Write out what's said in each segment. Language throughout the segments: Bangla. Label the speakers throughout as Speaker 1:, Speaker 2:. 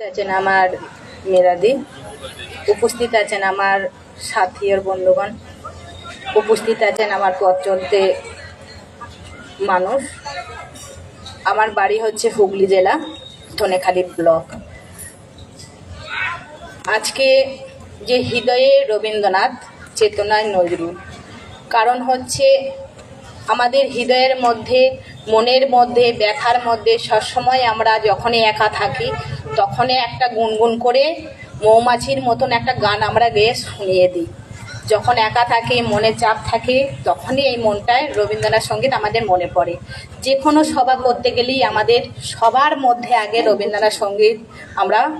Speaker 1: আছেন আমার মেরাদি উপস্থিত আছেন আমার সাথী আর বন্ধুগণ। উপস্থিত আছেন আমার পথ চলতে মানুষ। আমার বাড়ি হচ্ছে হুগলি জেলা, ধনেখালি ব্লক। আজকে যে হৃদয়ে রবীন্দ্রনাথ, চেতনায় নজরুল। কারণ হচ্ছে আমাদের হৃদয়ের মধ্যে, মনের মধ্যে, ব্যথার মধ্যে সবসময় আমরা যখনই একা থাকি তখনই একটা গুনগুন করে মৌমাছির মতন একটা গান আমরা গেয়ে শুনিয়ে দিই। যখন একা থাকে মনে চাপ থাকে, তখনই এই মনটায় রবীন্দ্রনাথ সংগীত আমাদের মনে পড়ে। যে কোনো সভা করতে গেলেই আমাদের সবার মধ্যে আগে রবীন্দ্রনাথ সংগীত আমরা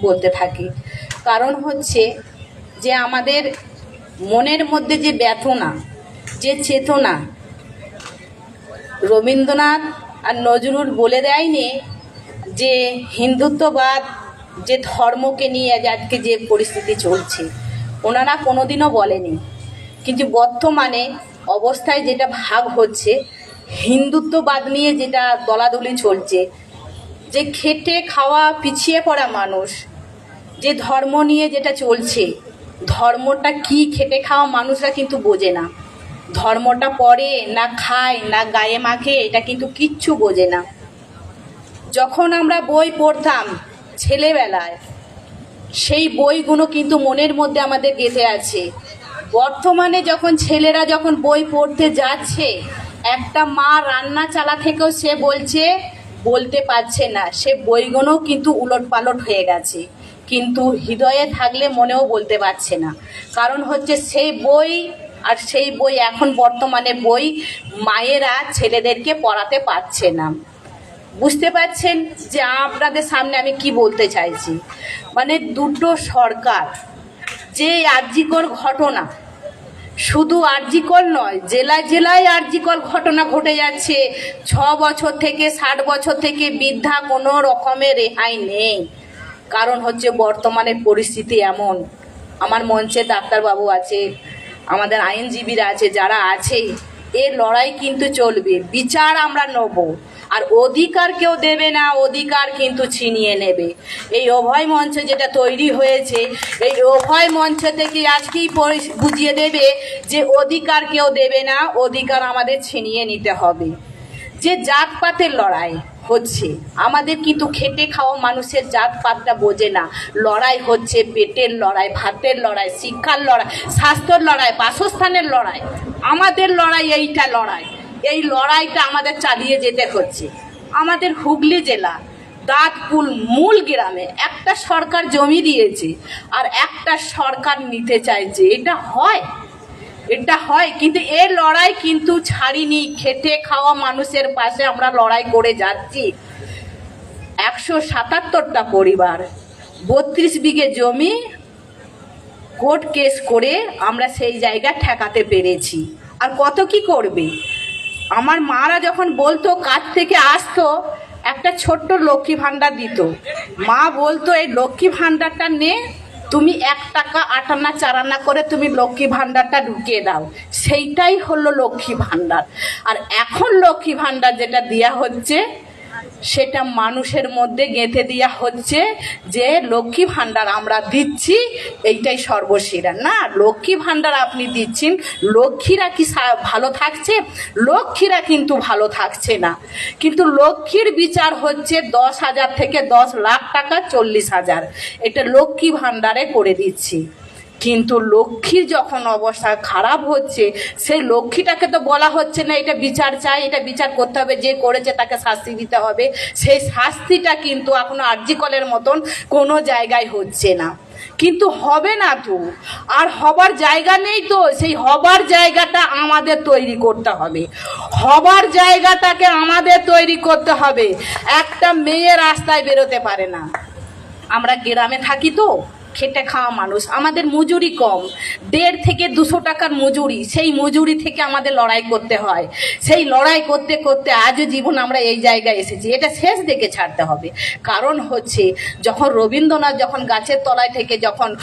Speaker 1: বলতে থাকি। কারণ হচ্ছে যে আমাদের মনের মধ্যে যে ব্যথনা যে চেতনা রবীন্দ্রনাথ আর নজরুল বলে দেয়নি যে হিন্দুত্ববাদ, যে ধর্মকে নিয়ে আজ আজকে যে পরিস্থিতি চলছে, ওনারা কোনোদিনও বলেনি। কিন্তু বর্তমানে অবস্থায় যেটা ভাগ হচ্ছে, হিন্দুত্ববাদ নিয়ে যেটা দলাদলি চলছে, যে খেটে খাওয়া পিছিয়ে পড়া মানুষ, যে ধর্ম নিয়ে যেটা চলছে, ধর্মটা কি খেটে খাওয়া মানুষরা কিন্তু বোঝে না। ধর্মটা পড়ে না খায়, না গায়ে মাখে, এটা কিন্তু কিচ্ছু বোঝে না। যখন আমরা বই পড়তাম ছেলেবেলায়, সেই বইগুলো কিন্তু মনের মধ্যে আমাদের গেঁথে আছে। বর্তমানে যখন ছেলেরা যখন বই পড়তে যাচ্ছে, একটা মা রান্না চালা থেকেও সে বলছে, বলতে পারছে না। সে বইগুলো কিন্তু উলট পালট হয়ে গেছে। কিন্তু হৃদয়ে থাকলে মনেও বলতে পারছে না। কারণ হচ্ছে সেই বই আর সেই বই এখন বর্তমানে বই মায়েরা ছেলেদেরকে পড়াতে পারছে না। বুঝতে পারছেন যে আপনাদের সামনে আমি কি বলতে চাইছি? মানে দুটো সরকার, যে আর্যিকর ঘটনা, শুধু আরজিকর নয়, জেলায় জেলায় আরজিকর ঘটনা ঘটে যাচ্ছে। ছ বছর থেকে, ষাট বছর থেকে বৃদ্ধা কোনো রকমের রেহাই নেই। কারণ হচ্ছে বর্তমানে পরিস্থিতি এমন। আমার মঞ্চে ডাক্তারবাবু আছে, আমাদের আইনজীবীরা আছে, যারা আছে এর লড়াই কিন্তু চলবে। বিচার আমরা নেব। আর অধিকার কেউ দেবে না, অধিকার কিন্তু ছিনিয়ে নেবে। এই অভয় মঞ্চ যেটা তৈরি হয়েছে, এই অভয় মঞ্চ থেকে আজকেই বুঝিয়ে দেবে যে অধিকার কেউ দেবে না, অধিকার আমাদের ছিনিয়ে নিতে হবে। যে জাতপাতের লড়াই হচ্ছে, আমাদের কিন্তু খেটে খাওয়া মানুষের জাতপাতটা বোঝে না। লড়াই হচ্ছে পেটের লড়াই, ভাতের লড়াই, শিক্ষার লড়াই, স্বাস্থ্যর লড়াই, বাসস্থানের লড়াই। আমাদের লড়াই এইটা লড়াই। এই লড়াইটা আমাদের চালিয়ে যেতে হচ্ছে। আমাদের হুগলি জেলা, দাঁতপুল মূল গ্রামে একটা সরকার জমি দিয়েছে, আর একটা সরকার নিতে চাইছে। এটা হয়। এটা হয়, কিন্তু এর লড়াই কিন্তু ছাড়িনি। খেটে খাওয়া মানুষের পাশে আমরা লড়াই করে যাচ্ছি। একশো সাতাত্তরটা পরিবার, বত্রিশ বিঘে জমি, কোর্ট কেস করে আমরা সেই জায়গা ঠেকাতে পেরেছি। আর কত কি করবে? আমার মারা যখন বলতো, কাজ থেকে আসতো, একটা ছোট্ট লক্ষ্মী ভাণ্ডার দিত। মা বলতো, এই লক্ষ্মী ভাণ্ডারটা নে তুমি এক টাকা আটানা চারানা করে তুমি লক্ষ্মী ভাণ্ডারটা ঢুকিয়ে দাও। সেইটাই হলো লক্ষ্মী ভাণ্ডার। আর এখন লক্ষ্মী ভাণ্ডার যেটা দেওয়া হচ্ছে সেটা মানুষের মধ্যে গেঁথে দেওয়া হচ্ছে যে, লক্ষ্মী ভাণ্ডার আমরা দিচ্ছি, এইটাই সর্বসেরা না, লক্ষ্মী ভাণ্ডার আপনি দিচ্ছেন, লক্ষ্মীরা কি ভালো থাকছে? লক্ষ্মীরা কিন্তু ভালো থাকছে না। কিন্তু লক্ষ্মীর বিচার হচ্ছে দশ হাজার থেকে দশ লাখ টাকা, চল্লিশ হাজার। এটা লক্ষ্মী ভাণ্ডারে করে দিচ্ছি। কিন্তু লক্ষ্মীর যখন অবস্থা খারাপ হচ্ছে সেই লক্ষ্মীটাকে তো বলা হচ্ছে না, এটা বিচার চাই, এটা বিচার করতে হবে, যে করেছে তাকে শাস্তি দিতে হবে। সেই শাস্তিটা কিন্তু এখনও আর্জিকলের মতন কোনো জায়গায় হচ্ছে না। কিন্তু হবে না তো। আর হবার জায়গা নেই তো, সেই হবার জায়গাটা আমাদের তৈরি করতে হবে। হবার জায়গাটাকে আমাদের তৈরি করতে হবে। একটা মেয়ে রাস্তায় বেরোতে পারে না। আমরা গ্রামে থাকি তো। খেটে খাওয়া মানুষ। আমাদের মজুরি কম। দেড় থেকে দুশো টাকার মজুরি, সেই মজুরি থেকে আমাদের লড়াই করতে হয়। সেই লড়াই করতে করতে আজও জীবন আমরা এই জায়গায় এসেছি। এটা শেষ দেখে ছাড়তে হবে। কারণ হচ্ছে, যখন রবীন্দ্রনাথ যখন গাছের তলায় থেকে যখন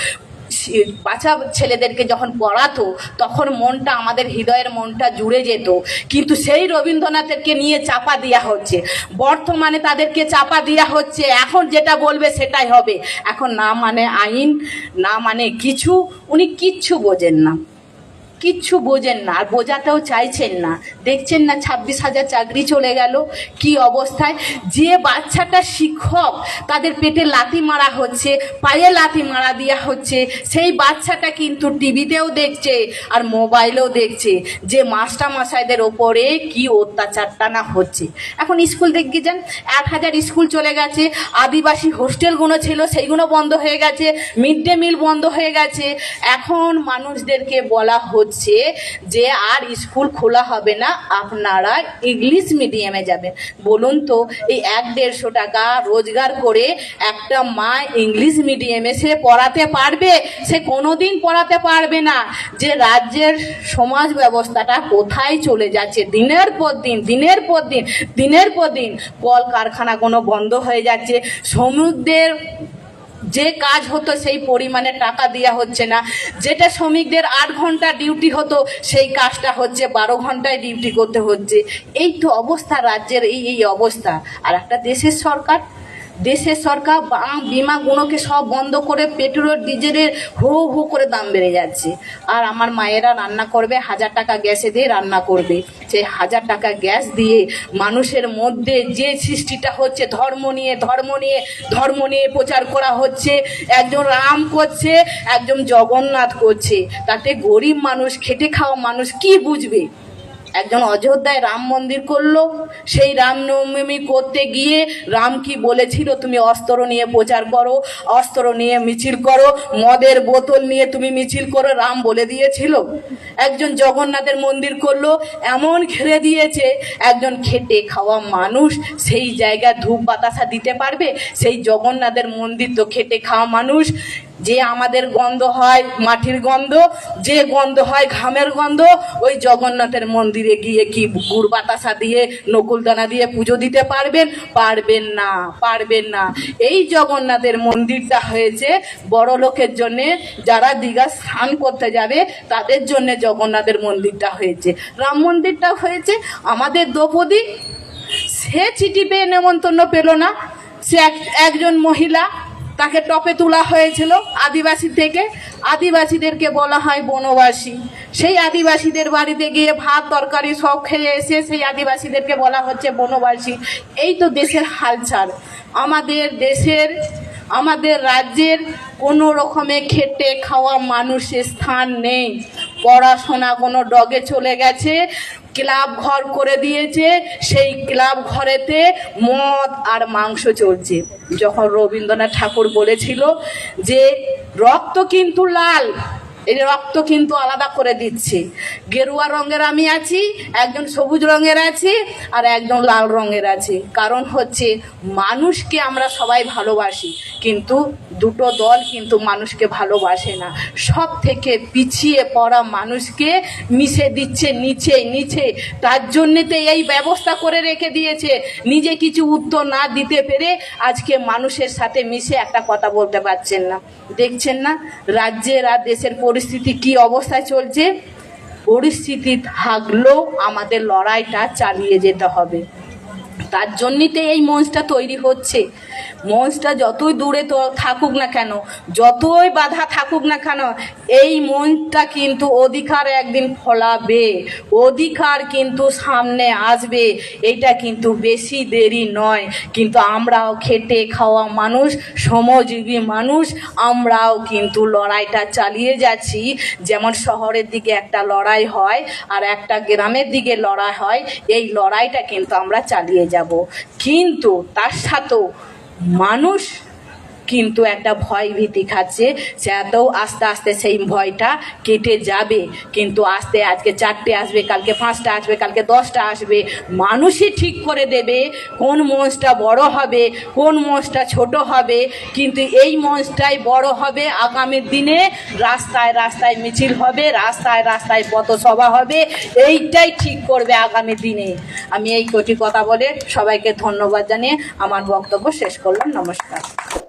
Speaker 1: বাচ্চা ছেলেদেরকে যখন পড়াতো, তখন মনটা আমাদের হৃদয়ের মনটা জুড়ে যেত। কিন্তু সেই রবীন্দ্রনাথেরকে নিয়ে চাপা দেওয়া হচ্ছে। বর্তমানে তাদেরকে চাপা দেওয়া হচ্ছে। এখন যেটা বলবে সেটাই হবে। এখন না মানে আইন, না মানে কিছু, উনি কিচ্ছু বোঝেন না। কিচ্ছু বোঝেন না, আর বোঝাতেও চাইছেন না। দেখছেন না ছাব্বিশ হাজার চাকরি চলে গেল, কি অবস্থায়? যে বাচ্চাটা শিক্ষক, তাদের পেটে লাথি মারা হচ্ছে, পায়ে লাথি মারা দেওয়া হচ্ছে, সেই বাচ্চাটা কিন্তু টিভিতেও দেখছে আর মোবাইলেও দেখছে যে মাস্টার মশাইদের ওপরে কি অত্যাচারটা না হচ্ছে। এখন স্কুল দেখতে যান, এক হাজার স্কুল চলে গেছে, আদিবাসী হোস্টেলগুলো ছিল সেইগুলো বন্ধ হয়ে গেছে, মিড ডে মিল বন্ধ হয়ে গেছে। এখন মানুষদেরকে বলা হচ্ছে যে আর স্কুল খোলা হবে না, আপনারা ইংলিশ মিডিয়ামে যাবেন। বলুন তো, এই এক দেড়শো টাকা রোজগার করে একটা মা ইংলিশ মিডিয়ামে সে পড়াতে পারবে? সে কোনোদিন পড়াতে পারবে না। যে রাজ্যের সমাজ ব্যবস্থাটা কোথায় চলে যাচ্ছে? দিনের পর দিন, দিনের পর দিন, দিনের পর দিন কল কারখানাগুলো বন্ধ হয়ে যাচ্ছে। সমুদ্রের যে কাজ হতো সেই পরিমাণে টাকা দেওয়া হচ্ছে না। যেটা শ্রমিকদের আট ঘণ্টা ডিউটি হতো, সেই কাজটা হচ্ছে বারো ঘন্টায় ডিউটি করতে হচ্ছে। এই তো অবস্থা, রাজ্যের এই এই অবস্থা। আর একটা দেশের সরকার দেশের সরকার বিমাগুলোকে সব বন্ধ করে পেট্রোল, ডিজেলের হু হু করে দাম বেড়ে যাচ্ছে। আর আমার মায়েরা রান্না করবে, হাজার টাকা গ্যাসে দিয়ে রান্না করবে। সেই হাজার টাকা গ্যাস দিয়ে মানুষের মধ্যে যে সৃষ্টিটা হচ্ছে, ধর্ম নিয়ে ধর্ম নিয়ে ধর্ম নিয়ে প্রচার করা হচ্ছে, একজন রাম করছে, একজন জগন্নাথ করছে। তাতে গরিব মানুষ, খেটে খাওয়া মানুষ কি বুঝবে? একজন অযোধ্যায় রাম মন্দির করল, সেই রামনবমী করতে গিয়ে রাম কি বলেছিল, তুমি অস্ত্র নিয়ে প্রচার করো, অস্ত্র নিয়ে মিছিল করো, মদের বোতল নিয়ে তুমি মিছিল করো, রাম বলে দিয়েছিল। একজন জগন্নাথের মন্দির করল, এমন ঘিরে দিয়েছে, একজন খেটে খাওয়া মানুষ সেই জায়গায় ধূপ বাতাসা দিতে পারবে? সেই জগন্নাথের মন্দির তো খেটে খাওয়া মানুষ যে আমাদের গন্ধ হয় মাটির গন্ধ, যে গন্ধ হয় ঘামের গন্ধ, ওই জগন্নাথের মন্দিরে গিয়ে কি গুড় বাতাসা দিয়ে, নকুলদানা দিয়ে পুজো দিতে পারবেন? পারবেন না পারবেন না। এই জগন্নাথের মন্দিরটা হয়েছে বড় লোকের জন্যে, যারা দীঘা স্নান করতে যাবে, তাদের জন্য জগন্নাথের মন্দিরটা হয়েছে। রাম মন্দিরটা হয়েছে, আমাদের দ্রৌপদী, সে চিঠি পেয়ে নেমন্তন্ন পেল না। সে এক- একজন মহিলা তাকে টপে তোলা হয়েছিল আদিবাসী থেকে। আদিবাসীদেরকে বলা হয় বনবাসী। সেই আদিবাসীদের বাড়িতে গিয়ে ভাত, তরকারি সব খেয়ে এসে সেই আদিবাসীদেরকে বলা হচ্ছে বনবাসী। এই তো দেশের হালচাল। আমাদের দেশের, আমাদের রাজ্যের কোনো রকমে খেটে খাওয়া মানুষের স্থান নেই। পড়াশোনা কোনো ডগে চলে গেছে। ক্লাব ঘর করে দিয়েছে, সেই ক্লাব ঘরেতে মদ আর মাংস চলছে। যখন রবীন্দ্রনাথ ঠাকুর বলেছিল যে, রক্ত কিন্তু লাল এই রক্ত কিন্তু আলাদা করে দিচ্ছে। গেরুয়া রঙের আমি আছি, একজন সবুজ রঙের আছে আর একজন লাল রঙের আছে। কারণ হচ্ছে মানুষকে আমরা সবাই ভালোবাসি, কিন্তু দুটো দল কিন্তু মানুষকে ভালোবাসে না। সব থেকে পিছিয়ে পড়া মানুষকে মিশে দিচ্ছে নিচে নিচে। তার জন্যেতে এই ব্যবস্থা করে রেখে দিয়েছে। নিজে কিছু উত্তর না দিতে পেরে আজকে মানুষের সাথে মিশে একটা কথা বলতে পারছেন না। দেখছেন না? রাজ্যের আর দেশের পরিস্থিতি কি অবস্থায় চলছে? পরিস্থিতি থাকলেও আমাদের লড়াইটা চালিয়ে যেতে হবে। তার জন্যতে এই মঞ্চটা তৈরি হচ্ছে। মঞ্চটা যতই দূরে তো থাকুক না কেন, যতই বাধা থাকুক না কেন, এই মঞ্চটা কিন্তু অধিকার একদিন ফলাবে, অধিকার কিন্তু সামনে আসবে, এটা কিন্তু বেশি দেরি নয়। কিন্তু আমরাও খেটে খাওয়া মানুষ, শ্রমজীবী মানুষ, আমরাও কিন্তু লড়াইটা চালিয়ে যাচ্ছি। যেমন শহরের দিকে একটা লড়াই হয় আর একটা গ্রামের দিকে লড়াই হয়, এই লড়াইটা কিন্তু আমরা চালিয়ে যাব। কিন্তু তার সাথেও মানুষ কিন্তু একটা ভয় ভীতি খাচ্ছে। সে সেটাও আস্তে আস্তে সেই ভয়টা কেটে যাবে। কিন্তু আস্তে আজকে চারটে আসবে, কালকে পাঁচটা আসবে, কালকে দশটা আসবে। মানুষই ঠিক করে দেবে কোন মঞ্চটা বড় হবে, কোন মঞ্চটা ছোট হবে। কিন্তু এই মঞ্চটাই বড় হবে আগামী দিনে। রাস্তায় রাস্তায় মিছিল হবে, রাস্তায় রাস্তায় পথসভা হবে। এইটাই ঠিক করবে আগামী দিনে। আমি এই কোটি কথা বলে সবাইকে ধন্যবাদ জানিয়ে আমার বক্তব্য শেষ করলাম। নমস্কার।